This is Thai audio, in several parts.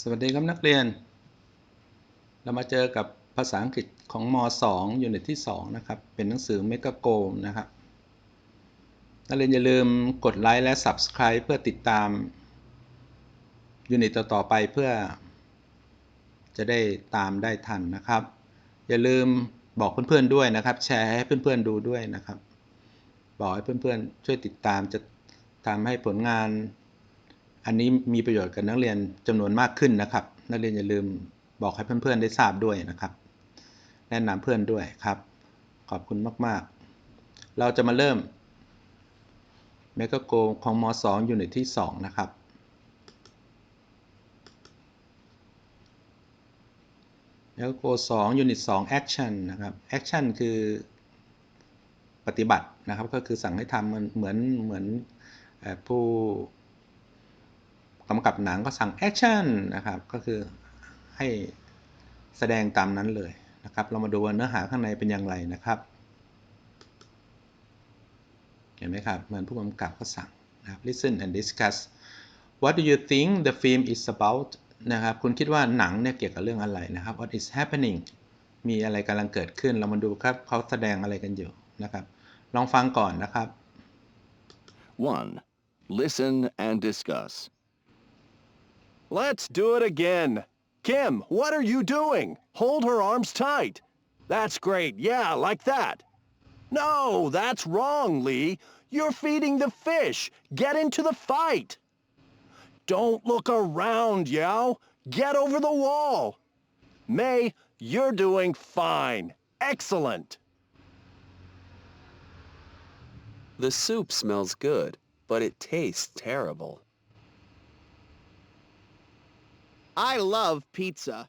สวัสดีครับนักเรียน เรามาเจอกับภาษาอังกฤษของม 2 ยูนิตที่ 2 นะครับ เป็นหนังสือ m e g a g o นะครับ นักเรียนอย่าลืมกดไลค์และ Subscribe เพื่อติดตามยูนิตต่อๆไปเพื่อ จะได้ตามได้ทันนะครับ อย่าลืมบอกเพื่อนๆด้วยนะครับ แชร์ให้เพื่อนๆดูด้วยนะครับ บอกให้เพื่อนๆช่วยติดตามจะทำให้ผลงาน อันนี้มีประโยชน์กับนักเรียนจำนวนมากขึ้นนะครับ นักเรียนอย่าลืมบอกให้เพื่อนๆได้ทราบด้วยนะครับ แนะนำเพื่อนด้วยครับ ขอบคุณมากๆ เราจะมาเริ่ม m e g a g o ของม2ยูนิตที่ 2 นะครับ m e g a g o 2ยูนิต2 action นะครับ action คือปฏิบัตินะครับ ก็คือสั่งให้ทำเหมือนเหมือนเหมือนผู้ กำกับหนังก็สั่งแอคชั่นนะครับ ก็คือให้แสดงตามนั้นเลยนะครับ เรามาดูว่าเนื้อหาข้างในเป็นอย่างไรนะครับ เห็นไหมครับ เหมือนผู้กำกับก็สั่งนะครับ listen and discuss what do you think the film is about นะครับ คุณคิดว่าหนังเนี่ยเกี่ยวกับเรื่องอะไรนะครับ what is happening มีอะไรกำลังเกิดขึ้น เรามาดูครับเขาแสดงอะไรกันอยู่นะครับ ลองฟังก่อนนะครับ 1. Listen and discuss. Let's do it again. Kim, what are you doing? Hold her arms tight. That's great. Yeah, like that. No, that's wrong, Lee. You're feeding the fish. Get into the fight. Don't look around, Yao. Get over the wall. May, you're doing fine. Excellent. The soup smells good, but it tastes terrible. I love pizza.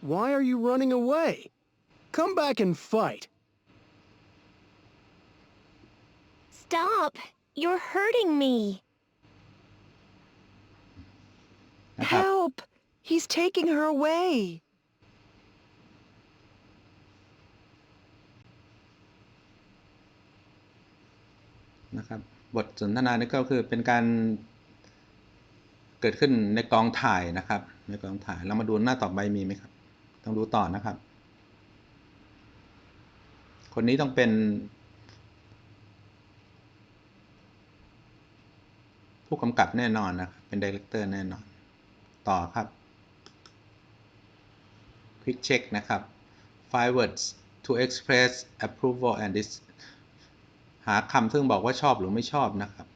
Why are you running away? Come back and fight. Stop! You're hurting me. นะครับ Help! He's taking her away. นะครับ บทสนทนานี้ก็คือเป็นการ เกิดขึ้นในกองถ่ายนะครับ ในกองถ่ายเรามาดูหน้าต่อไปมีไหมครับ ต้องดูต่อนะครับ คนนี้ต้องเป็น ผู้กำกับแน่นอนนะครับเป็นดีเลกเตอร์แน่นอน ต่อครับ Quick check นะครับ five words to express approval and dis หาคำซึ่งบอกว่าชอบหรือไม่ชอบนะครับ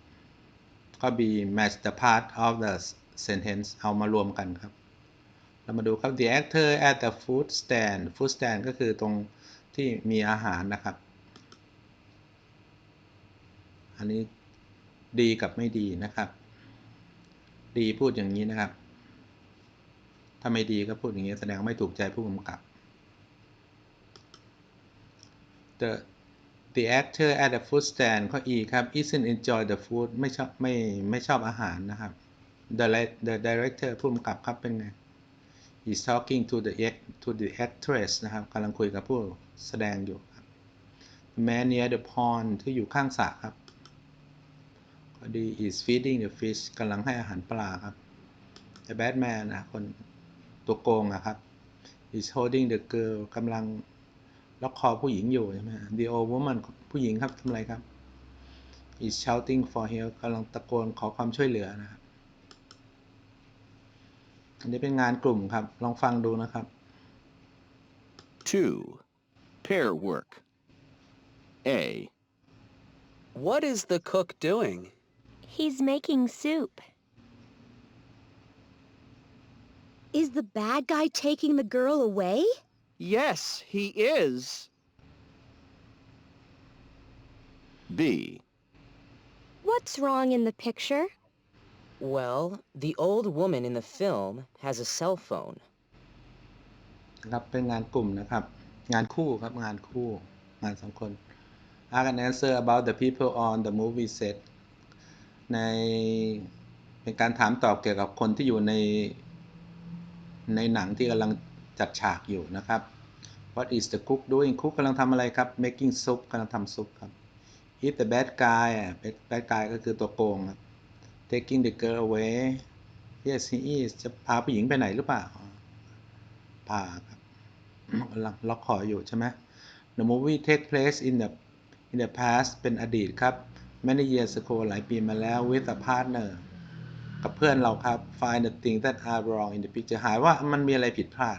ก็ B match the part of the sentence เอามารวมกันครับ เรามาดูครับ the actor at the food stand food stand ก็คือตรงที่มีอาหารนะครับ อันนี้ดีกับไม่ดีนะครับ ดีพูดอย่างนี้นะครับ ถ้าไม่ดีก็พูดอย่างนี้แสดงไม่ถูกใจผู้กำกับ the the actor at the food stand ข้อ E ครับ isn't enjoy the food ไม่ชอบไม่ไม่ชอบอาหารนะครับ the the director ผู้กำกับครับเป็นไง he's talking to the act to the actress นะครับกำลังคุยกับผู้แสดงอยู่ครับ the man near the pond ที่อยู่ข้างสระครับข้อ D is feeding the fish กำลังให้อาหารปลาครับ the bad man นะคนตัวโกงอะครับ is holding the girl กำลัง ล็อกคอผู้หญิงอยู่ใช่ไหมฮะ the old woman ผู้หญิงครับทำอะไรครับ is shouting for help กำลังตะโกนขอความช่วยเหลือนะครับ อันนี้เป็นงานกลุ่มครับ ลองฟังดูนะครับ 2. Pair work. A. What is the cook doing? He's making soup. Is the bad guy taking the girl away? Yes, he is. B. What's wrong in the picture? Well, the old woman in the film has a cell phone. นะครับเป็นงานกลุ่มนะครับ งานคู่ครับ งานคู่ งานสองคน Ask an answer about the people on the movie set ในเป็นการถามตอบเกี่ยวกับคนที่อยู่ในในหนังที่กำลัง จัดฉากอยู่นะครับ What is the cook doing cook กำลังทำอะไรครับ making soup กำลังทำซุปครับ If the bad guy อะ bad bad guy ก็คือตัวโกงครับ taking the girl away yes he is จะพาผู้หญิงไปไหนหรือเปล่า พาครับกำลังล็อกคออยู่ใช่ไหม The movie take place in the in the past เป็นอดีตครับ many years ago หลายปีมาแล้ว with a partner กับเพื่อนเราครับ find the thing that are wrong in the picture หายว่ามันมีอะไรผิดพลาด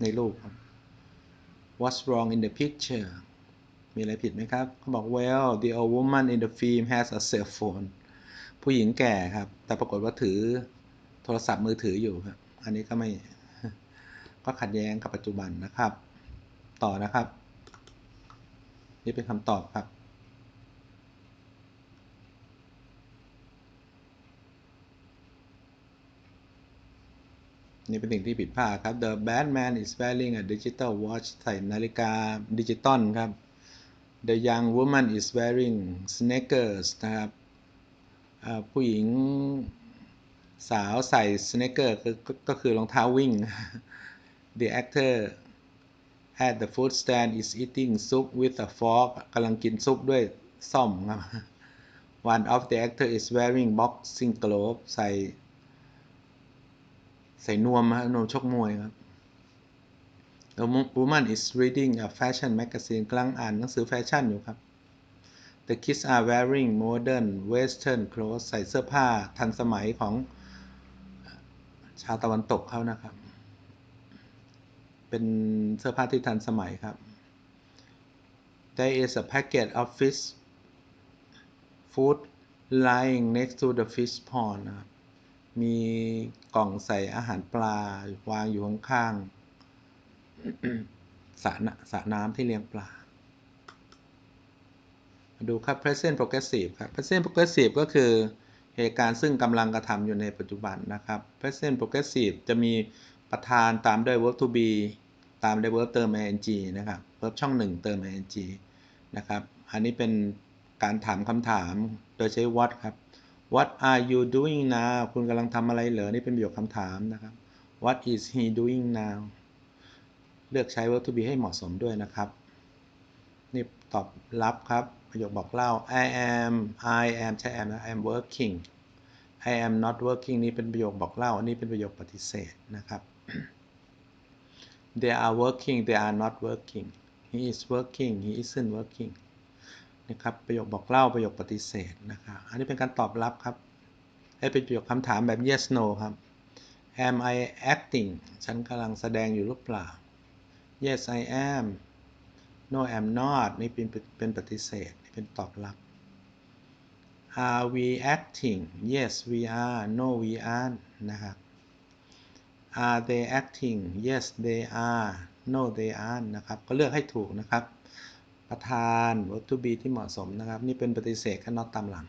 ในรูปครับ What's wrong in the picture มีอะไรผิดไหมครับเขาบอก well the old woman in the film has a cell phone ผู้หญิงแก่ครับ แต่ปรากฏว่าถือโทรศัพท์มือถืออยู่ครับ อันนี้ก็ไม่ ก็ขัดแย้งกับปัจจุบันนะครับ ต่อนะครับ นี่เป็นคำตอบครับ นี่เป็นสิ่งที่ผิดพลาดครับ The bad man is wearing a digital watch ใส่นาฬิกาดิจิตอลครับ The young woman is wearing sneakers นะครับผู้หญิงสาวใส่ sneaker กกก็คือรองเท้าวิ่ง The actor at the food stand is eating soup with a fork กำลังกินซุปด้วยซ่อมครับ One of the actor is wearing boxing gloves ใส่ ใส่นวมฮะนวมชกมวยครับ The woman is reading a fashion magazine กำลังอ่านหนังสือแฟชั่นอยู่ครับ The kids are wearing modern western clothes ใส่เสื้อผ้าทันสมัยของชาวตะวันตกเขานะครับ เป็นเสื้อผ้าที่ทันสมัยครับ There is a packet of fish food lying next to the fish pond นะครับ มีกล่องใส่อาหารปลาวางอยู่ข้างๆสระสระน้ำที่เลี้ยงปลา มาดูครับ present progressive ครับ present progressive ก็คือเหตุการณ์ซึ่งกำลังกระทำอยู่ในปัจจุบันนะครับ present progressive จะมีประธานตามด้วย verb to be ตามด้วย verb เติม ing นะครับ verb ช่องหนึ่งเติม ing นะครับ อันนี้เป็นการถามคำถามโดยใช้ what ครับ What are you doing now คุณกำลังทำอะไรเหรอ นี่เป็นประโยคคำถามนะครับ What is he doing now เลือกใช้ verb to be ให้เหมาะสมด้วยนะครับ นี่ตอบรับครับ ประโยคบอกเล่า I am I am ใช้ am นะ I am working I am not working นี่เป็นประโยคบอกเล่า อันนี้เป็นประโยคปฏิเสธนะครับ They are working they are not working he is working he isn't working นะครับประโยคบอกเล่าประโยคปฏิเสธนะครับอันนี้เป็นการตอบรับครับ ให้เป็นประโยคคำถามแบบ yes no ครับ am I acting ฉันกำลังแสดงอยู่หรือเปล่า yes I am no I'm not นี่เป็นเป็นปฏิเสธนี่เป็นตอบรับ are we acting yes we are no we aren't นะครับ are they acting yes they are no they aren't นะครับ ก็เลือกให้ถูกนะครับ ประธาน verb to be ที่เหมาะสมนะครับ นี่เป็นปฏิเสธก็ not ตามหลัง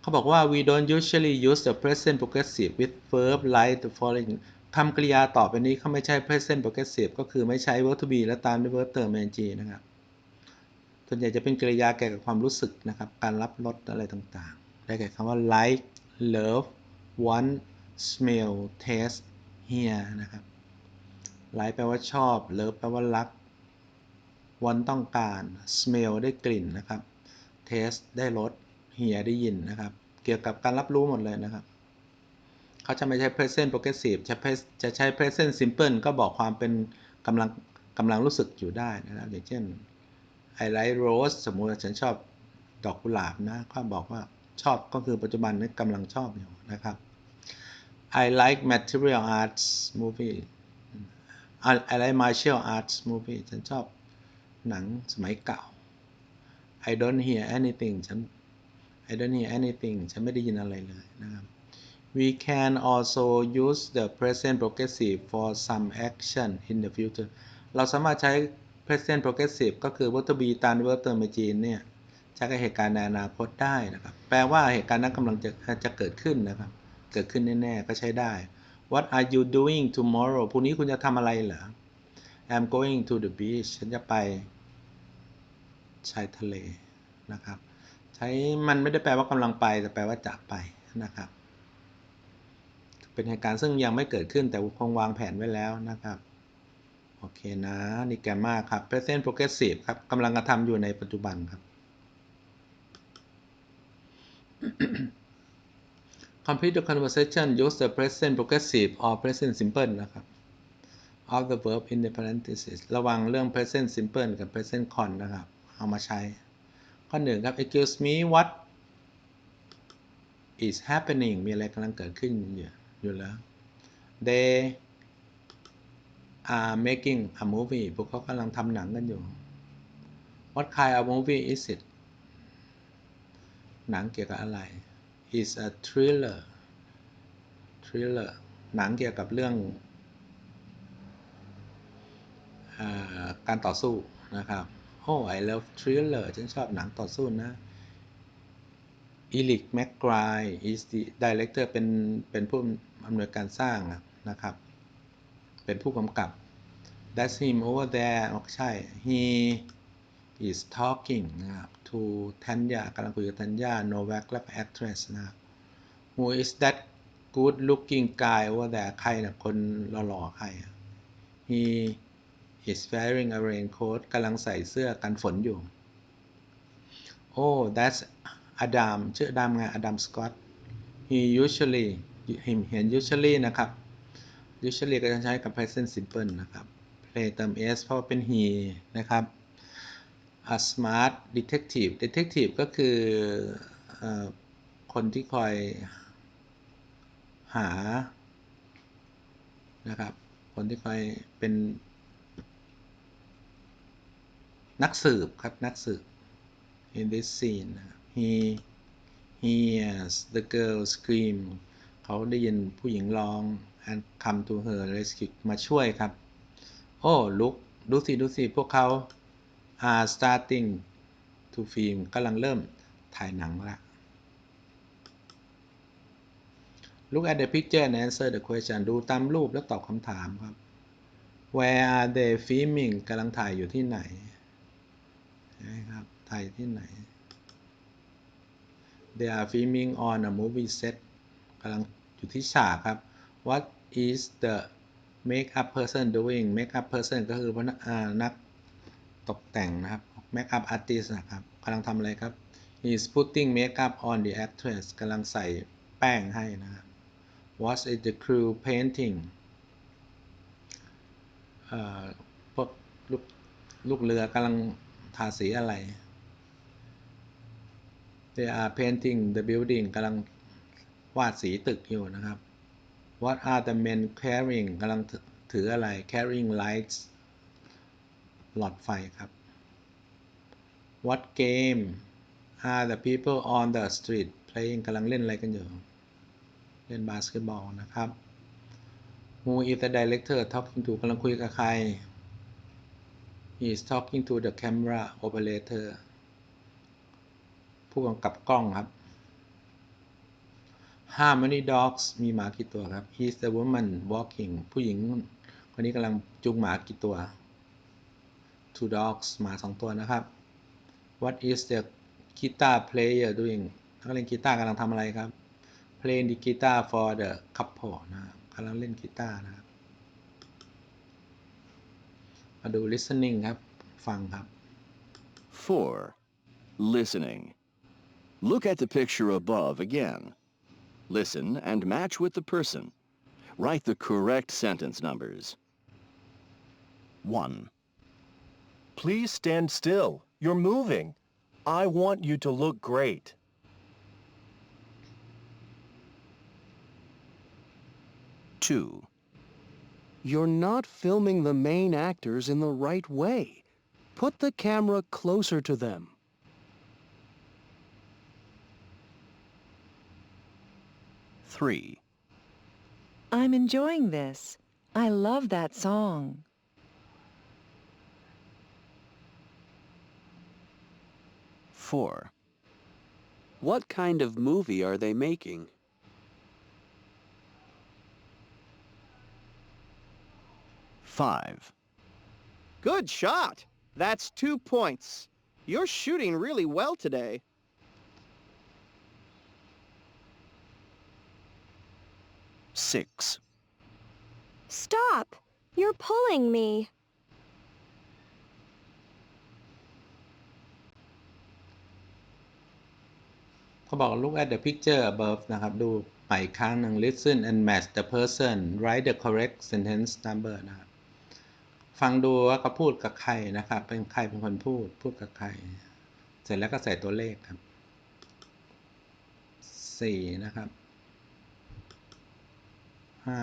เขาบอกว่า we don't usually use the present progressive with verb like the following คำกริยาต่อไปนี้เขาไม่ใช่ present progressive ก็คือไม่ใช้ verb to be และตามด้วย verb เติม ing นะครับ ส่วนใหญ่จะเป็นกริยาเกี่ยวกับความรู้สึกนะครับ การรับรสอะไรต่างๆ ได้แก่คำว่า like love want smell taste hear นะครับ like แปลว่าชอบ love แปลว่ารัก want ต้องการ smell ได้กลิ่นนะครับ taste ได้รส hear ได้ยินนะครับ เกี่ยวกับการรับรู้หมดเลยนะครับเขาจะไม่ใช้ present progressive จะจะใช้ present simple ก็บอกความเป็นกำลังกำลังรู้สึกอยู่ได้นะครับ อย่างเช่น I like rose สมมุติฉันชอบดอกกุหลาบนะก็บอกว่าชอบก็คือปัจจุบันนี้กำลังชอบอยู่นะครับ I like material arts movie I, I like martial arts movie ฉันชอบ หนังสมัยเก่า I don't hear anything ฉัน I don't hear anything ฉันไม่ได้ยินอะไรเลยนะครับ We can also use the present progressive for some action in the future เราสามารถใช้ present progressive ก็คือ verb to be ตาม verb เติม ing เนี่ยใช้กับเหตุการณ์ในอนาคตได้นะครับ แปลว่าเหตุการณ์นั้นกำลังจะจะเกิดขึ้นนะครับ เกิดขึ้นแน่ๆ ก็ใช้ได้ What are you doing tomorrow พรุ่งนี้คุณจะทำอะไรเหรอ I'm going to the beach ฉันจะไป ชายทะเลนะครับ ใช้มันไม่ได้แปลว่ากำลังไปแต่แปลว่าจะไปนะครับ เป็นเหตุการณ์ซึ่งยังไม่เกิดขึ้นแต่คงวางแผนไว้แล้วนะครับโอเคนะนี่แกมากครับ present progressive ครับกำลังกระทำอยู่ในปัจจุบันครับ complete the conversation use the present progressive or present simple นะครับ of the verb in the parentheses ระวังเรื่อง present simple กับ present con นะครับ เอามาใช้ ข้อหนึ่งครับ excuse me what is happening มีอะไรกำลังเกิดขึ้นอยู่อยู่แล้ว they are making a movie พวกเขากำลังทำหนังกันอยู่ what kind of movie is it หนังเกี่ยวกับอะไร is a thriller thriller หนังเกี่ยวกับเรื่องอการต่อสู้นะครับ โอ้ไอเลิฟทริลเลอร์ฉันชอบหนังต่อสู้นะอีลิกแม็กไกร์อีสติดีเลกเตอร์เป็นเป็นผู้อำนวยการสร้างนะครับ เป็นผู้กำกับ That's him over there ใช่ he is talking นะครับ to ทันยากำลังคุยกับทันยาโนวักและ actress นะครับ who is that good looking guy over there ใครนะคนหล่อๆใคร he is wearing a raincoat กำลังใส่เสื้อกันฝนอยู่ Oh that's Adam ชื่อ Adam ไง Adam Scott He usually เห็นเห็น usually นะครับ usually ก็จะใช้กับ present simple นะครับ play เติม s เพราะว่าเป็น he นะครับ a smart detective detective ก็คืออคนที่คอยหานะครับ คนที่คอยเป็น นักสืบครับ นักสืบ in this scene นะ he hears the girl scream เขาได้ยินผู้หญิงร้อง and come to her rescue มาช่วยครับ โอ้ look ดูสิ ดูสิ พวกเขา are starting to film กำลังเริ่มถ่ายหนังละ Look at the picture and answer the question ดูตามรูปแล้วตอบคำถามครับ Where are they filming กำลังถ่ายอยู่ที่ไหน ใช่ไหมครับถ่ายที่ไหน They are filming on a movie set กำลังอยู่ที่ฉากครับ What is the makeup person doing makeup person ก็คือพนักนักตกแต่งนะครับ makeup artist นะครับกำลังทำอะไรครับ He is putting makeup on the actress กำลังใส่แป้งให้นะครับ What is the crew painting พวกลูกลูกเรือกำลัง ทาสีอะไร They are painting the building กำลังวาดสีตึกอยู่นะครับ What are the men carrying กำลังถือถืออะไร carrying lights หลอดไฟครับ What game are the people on the street playing กำลังเล่นอะไรกันอยู่ เล่นบาสเกตบอลนะครับ Who is the director talking to กำลังคุยกับใคร He is talking to the camera operator ผู้กำกับกล้องครับ How many dogs มีหมากี่ตัวครับ Is the woman walking ผู้หญิงคนนี้กำลังจูงหมากี่ตัว Two dogs หมาสองตัวนะครับ What is the guitar player doing นักเล่นกีตาร์กำลังทำอะไรครับ Playing the guitar for the couple นะกำลังเล่นกีตาร์นะครับ มาดู listening ครับ ฟังครับ 4. Listening. Look at the picture above again. Listen and match with the person. Write the correct sentence numbers. 1, Please stand still. You're moving. I want you to look great. 2, You're not filming the main actors in the right way. Put the camera closer to them. 3, I'm enjoying this. I love that song. 4, What kind of movie are they making? 5, Good shot. That's two points. You're shooting really well today. 6, Stop! You're pulling me. 7, เขาบอก look at the picture above นะครับ ดูใหม่อีกครั้งหนึ่ง listen and match the person write the correct sentence number นะครับ ฟังดูว่าเขาพูดกับใครนะครับ เป็นใครเป็นคนพูด พูดกับใคร เสร็จแล้วก็ใส่ตัวเลขครับสี่นะครับห้า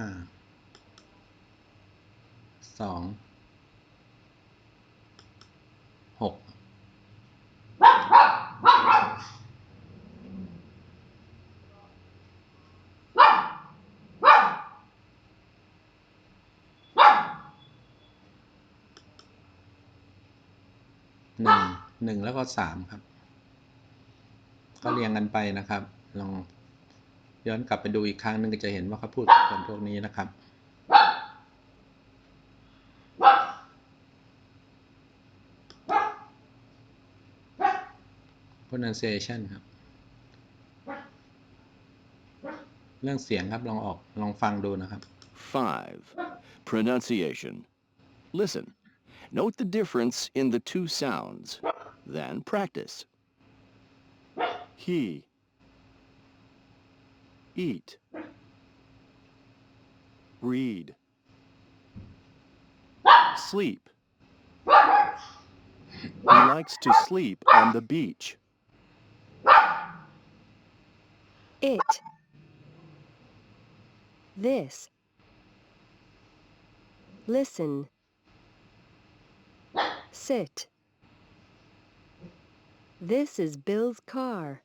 สอง หก หนึ่งหนึ่งแล้วก็สามครับ ก็เรียงกันไปนะครับ ลองย้อนกลับไปดูอีกครั้งหนึ่งก็จะเห็นว่าเขาพูดกับคนพวกนี้นะครับ pronunciation ครับ เรื่องเสียงครับลองออกลองฟังดูนะครับ 5. Pronunciation. Listen. Note the difference in the two sounds. Then practice. He. Eat. Read. Sleep. He likes to sleep on the beach. It. This. Listen. Sit. This is Bill's car.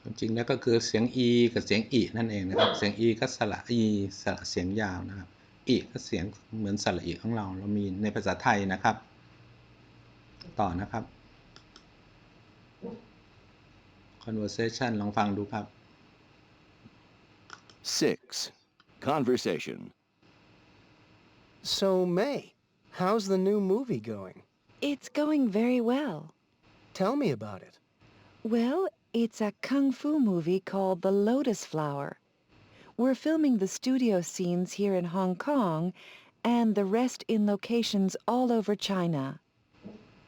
ความจริงแล้วก็คือเสียง e กับเสียง i นั่นเองนะครับ เสียง e ก็สระ e สระเสียงยาวนะครับ i ก็เสียงเหมือนสระ e ของเรา เรามีในภาษาไทยนะครับ ต่อนะครับ conversation ลองฟังดูครับ 6. Conversation. So, May, how's the new movie going? It's going very well. Tell me about it. Well, it's a kung fu movie called The Lotus Flower. We're filming the studio scenes here in Hong Kong and the rest in locations all over China.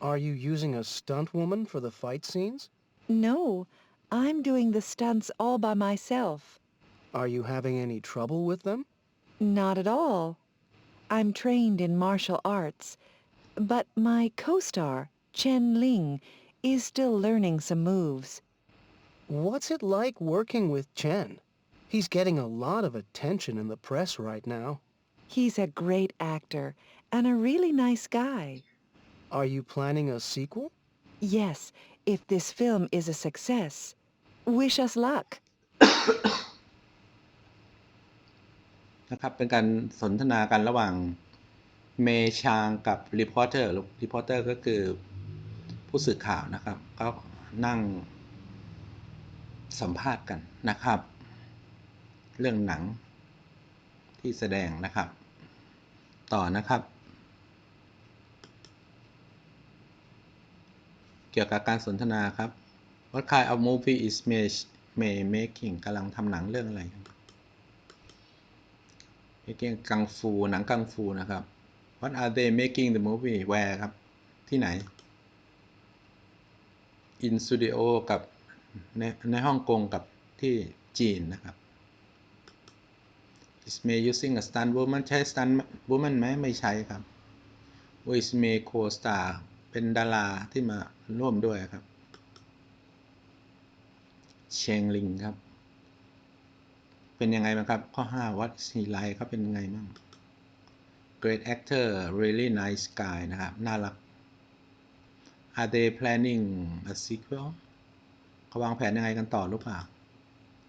Are you using a stunt woman for the fight scenes? No, I'm doing the stunts all by myself. Are you having any trouble with them? Not at all. I'm trained in martial arts, but my co-star, Chen Ling, is still learning some moves. What's it like working with Chen? He's getting a lot of attention in the press right now. He's a great actor and a really nice guy. Are you planning a sequel? Yes, if this film is a success. Wish us luck. นะครับ เป็นการสนทนากันระหว่างเมชางกับรีพอร์เตอร์รีพอร์เตอร์ก็คือผู้สื่อข่าวนะครับก็นั่งสัมภาษณ์กันนะครับ เรื่องหนังที่แสดงนะครับ ต่อนะครับ เกี่ยวกับการสนทนาครับ What kind of movie is May making กำลังทำหนังเรื่องอะไร making กังฟูหนังกังฟูนะครับ What are they making the movie where ครับ ที่ไหน in studio กับในในฮ่องกงกับที่จีนนะครับ is May using a stunt woman ใช้ stunt woman ไหมไม่ใช้ครับ Who is May co-star เป็นดาราที่มาร่วมด้วยครับ เชงลิงครับ เป็นยังไงบ้างครับ ข้อ 5 What is he like เขาเป็นยังไงบ้าง Great actor really nice guy นะครับ น่ารัก Are they planning a sequel เขาวางแผนยังไงกันต่อหรือเปล่า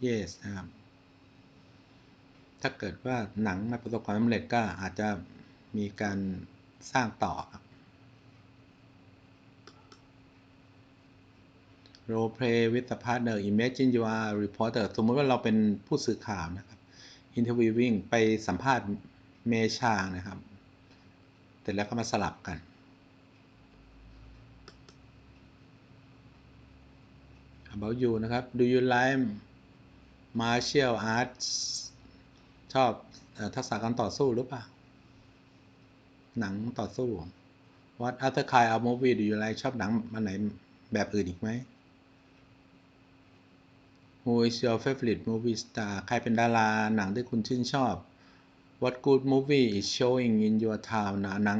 Yes นะครับ ถ้าเกิดว่าหนังไม่ประสบความสำเร็จก็อาจจะมีการสร้างต่อครับ role play with a partner imagine you are a reporter สมมติว่าเราเป็นผู้สื่อข่าวนะครับ interviewing ไปสัมภาษณ์เมชานะครับแต่แล้วก็มาสลับกัน about you นะครับ do you like martial arts ชอบทักษะการต่อสู้หรือเปล่า หนังต่อสู้ What other kind of movie do you like ชอบหนังอันไหนแบบอื่นอีกไหม Who is your favorite movie star ใครเป็นดาราหนังที่คุณชื่นชอบ What good movie is showing in your town หนัง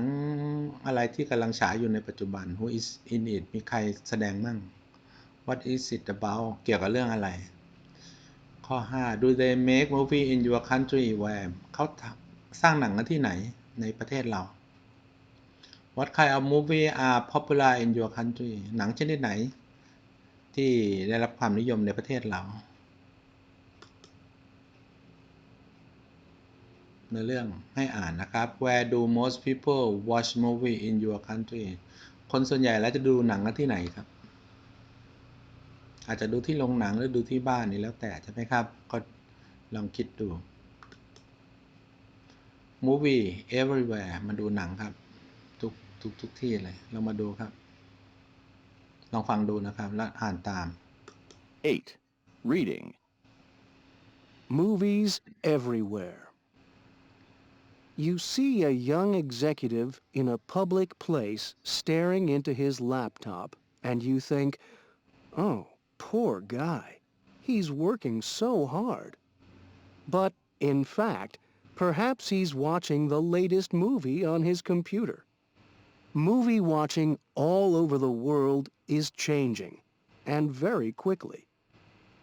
อะไรที่กำลังฉายอยู่ในปัจจุบัน Who is in it มีใครแสดงมั่ง What is it about เกี่ยวกับเรื่องอะไร ข้อ 5 Do they make movie in your country where เขาสร้างหนังกันที่ไหนในประเทศเรา What kind of movie are popular in your country หนังชนิดไหน ที่ได้รับความนิยมในประเทศเรา ในเรื่องให้อ่านนะครับ Where do most people watch movie in your country คนส่วนใหญ่แล้วจะดูหนังกันที่ไหนครับ อาจจะดูที่โรงหนังหรือดูที่บ้านนี่แล้วแต่ใช่ไหมครับ ก็ลองคิดดู movie everywhere มาดูหนังครับ ทุกทุกทุกที่เลย เรามาดูครับ ลองฟังดูนะครับ แล้วอ่านตาม 8. Reading. Movies everywhere. You see a young executive in a public place staring into his laptop, and you think, oh, poor guy. He's working so hard. But, in fact, perhaps he's watching the latest movie on his computer. Movie watching all over the world is changing, and very quickly.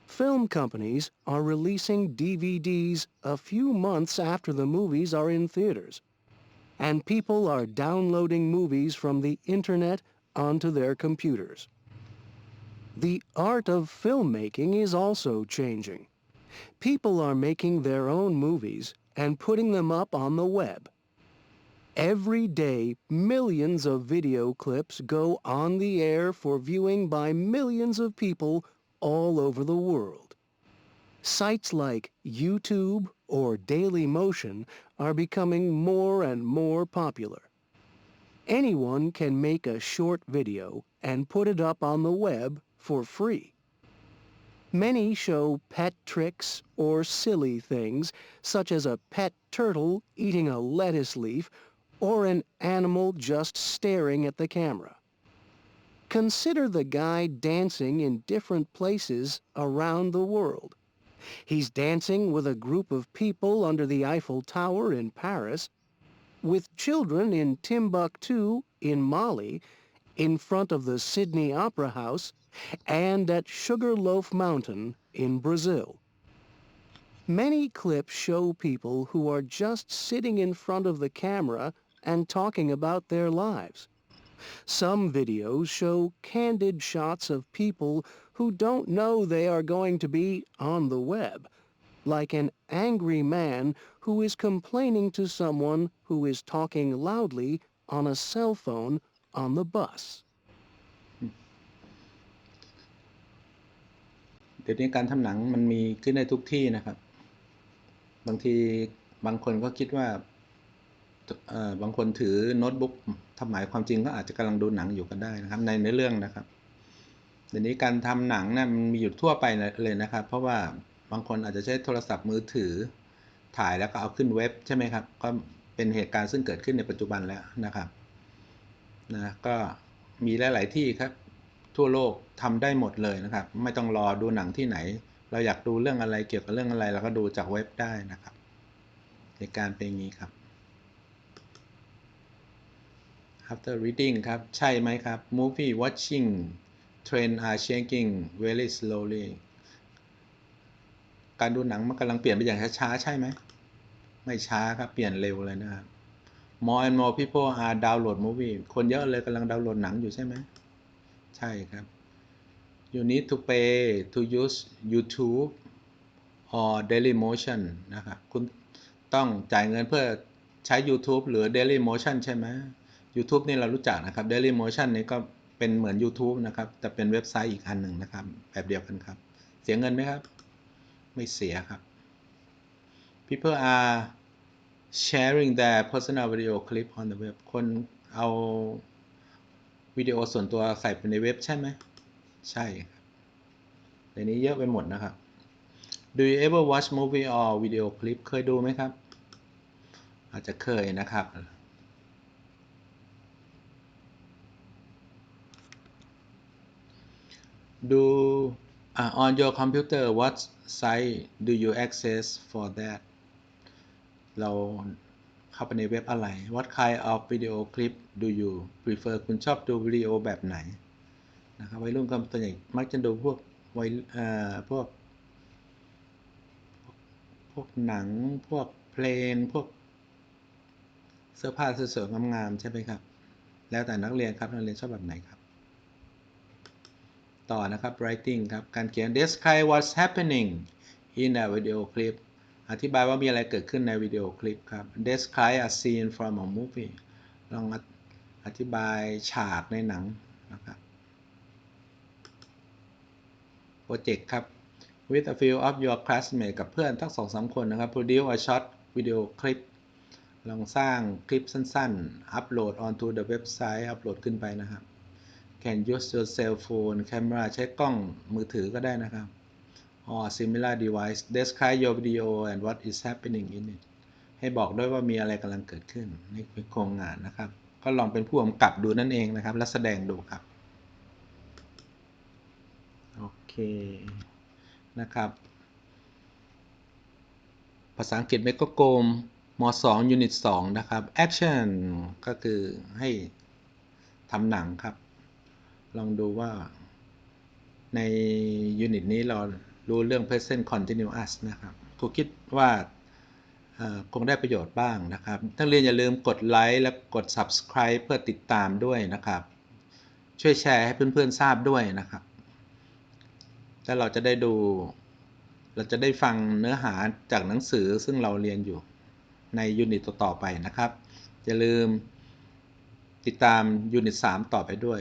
Film companies are releasing DVDs a few months after the movies are in theaters. And people are downloading movies from the internet onto their computers. The art of filmmaking is also changing. People are making their own movies and putting them up on the web. Every day, millions of video clips go on the air for viewing by millions of people all over the world. Sites like YouTube or Dailymotion are becoming more and more popular. Anyone can make a short video and put it up on the web for free. Many show pet tricks or silly things, such as a pet turtle eating a lettuce leaf or an animal just staring at the camera. Consider the guy dancing in different places around the world. He's dancing with a group of people under the Eiffel Tower in Paris, with children in Timbuktu in Mali, in front of the Sydney Opera House, and at Sugarloaf Mountain in Brazil. Many clips show people who are just sitting in front of the camera and talking about their lives. Some videos show candid shots of people who don't know they are going to be on the web, like an angry man who is complaining to someone who is talking loudly on a cell phone on the bus. เดี๋ยวนี้การทำหนังมันมีขึ้นในทุกที่นะครับ บางทีบางคนก็คิดว่าเอ่อ บางคนถือโน้ตบุ๊กทำหมายความจริงก็อาจจะกำลังดูหนังอยู่ก็ได้นะครับ ในเนื้อเรื่องนะครับเดี๋ยวนี้การทำหนังเนี่ยมันมีอยู่ทั่วไปเลยนะครับ เพราะว่าบางคนอาจจะใช้โทรศัพท์มือถือ ถ่ายแล้วก็เอาขึ้นเว็บใช่ไหมครับ ก็เป็นเหตุการณ์ซึ่งเกิดขึ้นในปัจจุบันแล้วนะครับนะก็มีหลาย ๆ ที่ครับ ทั่วโลกทำได้หมดเลยนะครับ ไม่ต้องรอดูหนังที่ไหน เราอยากดูเรื่องอะไรเกี่ยวกับเรื่องอะไรเราก็ดูจากเว็บได้นะครับเหตุการณ์เป็นอย่างนี้ครับ after reading ครับ ใช่ไหมครับ movie watching trend are changing very slowly การดูหนังมันกำลังเปลี่ยนไปอย่างช้าๆ ใช่ไหม ไม่ช้าครับ เปลี่ยนเร็วเลยนะครับ more and more people are download movie คนเยอะเลยกำลังดาวน์โหลดหนังอยู่ใช่ไหม ใช่ครับ you need to pay to use YouTube or Dailymotion นะครับ คุณต้องจ่ายเงินเพื่อใช้ YouTube หรือ Dailymotion ใช่ไหม YouTube นี่เรารู้จักนะครับ Dailymotion นี่ก็เป็นเหมือน YouTube นะครับ แต่เป็นเว็บไซต์อีกอันหนึ่งนะครับ แบบเดียวกันครับ เสียเงินไหมครับ ไม่เสียครับ people are sharing their personal video clip on the web คนเอาวิดีโอส่วนตัวใส่ไปในเว็บใช่ไหม ใช่ครับเดี๋ยวนี้เยอะไปหมดนะครับ Do you ever watch movie or video clip เคยดูไหมครับ อาจจะเคยนะครับ do uh, on your computer what site do you access for that เราเข้าไปในเว็บอะไร What kind of video clip do you prefer คุณชอบดูวิดีโอแบบไหนนะครับวัยรุ่นก็ตัวใหญ่มักจะดูพวกวัยเอ่อพวก พวกหนังพวกเพลงพวกเสื้อผ้าสวยๆงามๆใช่ไหมครับ แล้วแต่นักเรียนครับนักเรียนชอบแบบไหนครับ ต่อนะครับ writing ครับ การเขียน describe what's happening in a video clip อธิบายว่ามีอะไรเกิดขึ้นในวิดีโอคลิปครับ describe a scene from a movie ลองอธิบายฉากในหนังนะครับโปรเจกต์ครับ with a few of your classmates กับเพื่อนทั้งสองสามคนนะครับ produce a short video clip ลองสร้างคลิปสั้นๆอัปโหลด onto the website อัปโหลดขึ้นไปนะครับ can use your cell phone camera ใช้กล้องมือถือก็ได้นะครับ or similar device describe your video and what is happening in it ให้บอกด้วยว่ามีอะไรกำลังเกิดขึ้นในโครงงานนะครับ ก็ลองเป็นผู้กำกับดูนั่นเองนะครับ และแสดงดูครับ โอเค นะครับ ภาษาอังกฤษเมกโกมม2 Unit 2นะครับ Action ก็คือให้ทำหนังครับ ลองดูว่าในยูนิตนี้เรารู้เรื่อง present continuous นะครับ ครูคิดว่าคงได้ประโยชน์บ้างนะครับนักเรียนอย่าลืมกดไลค์และกด subscribe เพื่อติดตามด้วยนะครับ ช่วยแชร์ให้เพื่อนๆทราบด้วยนะครับ แล้วเราจะได้ดู เราจะได้ฟังเนื้อหาจากหนังสือซึ่งเราเรียนอยู่ในยูนิตต่อๆไปนะครับ อย่าลืมติดตามยูนิต 3 ต่อไปด้วย